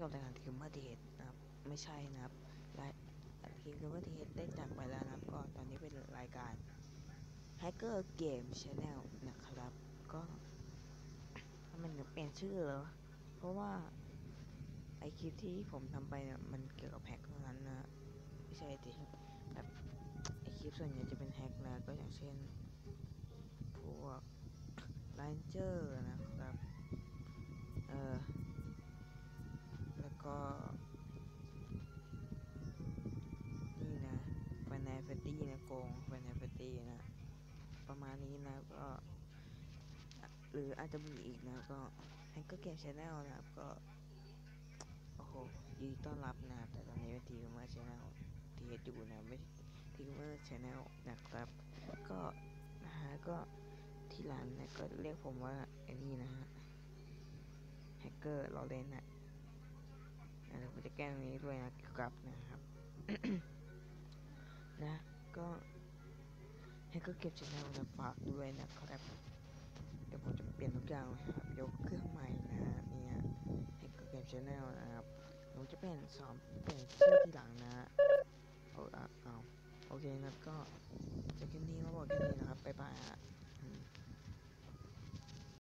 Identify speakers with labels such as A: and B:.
A: กับรายการคิวเมอร์เดทนะครับ ไม่ใช่นะครับรายคิวเมอร์เดทได้จากไปแล้วนะครับ ก็ตอนนี้เป็นรายการ Hacker Game Channel นะครับ ก็ทำไมถึงเปลี่ยนชื่อเหรอ เพราะว่าไอคลิปที่ผมทำไปเนี่ยมันเกี่ยวกับแฮกเท่านั้นนะไม่ใช่ดิแบบไอคลิปส่วนใหญ่จะเป็นแฮกนะก็อย่างเช่น พวก l ก็ นี่นะฟน a ฟตี้นะโกงฟน a ฟตี้นะ ประมาณนี้นะก็ หรืออาจจะมีอีกนะก็แฮงเกอร์เกมชาแนลนะครับก็ โอ้โหยินดีต้อนรับนะแต่ตอนนี้เป็นทีมเมอร์ชาแนลทีเฮ็ดอยู่นะไม่ทีมเมอร์ชาแนลนะครับ ก็นะฮะก็ที่ร้านนะก็เรียกผมว่าไอ้นี่นะฮะแฮกเกอร์เราเลนนะ ผมจะแก้ตรงนี้ด้วยนะเกี่ยวกับนะครับ นะก็แฮกเกอร์เก็บชแนลนะฝากด้วยนะครับเดี๋ยวผมจะเปลี่ยนทุกอย่างครับยกเครื่องใหม่นะฮะเนี่ยแฮกเกอร์เก็บชแนลนะครับผมจะเปลี่ยนสอนเปลี่ยนชื่อที่หลังนะฮะเอาเอาโอเคนะก็จะคลิปนี้มาบอกแค่นี้นะครับบ๊ายบายฮะ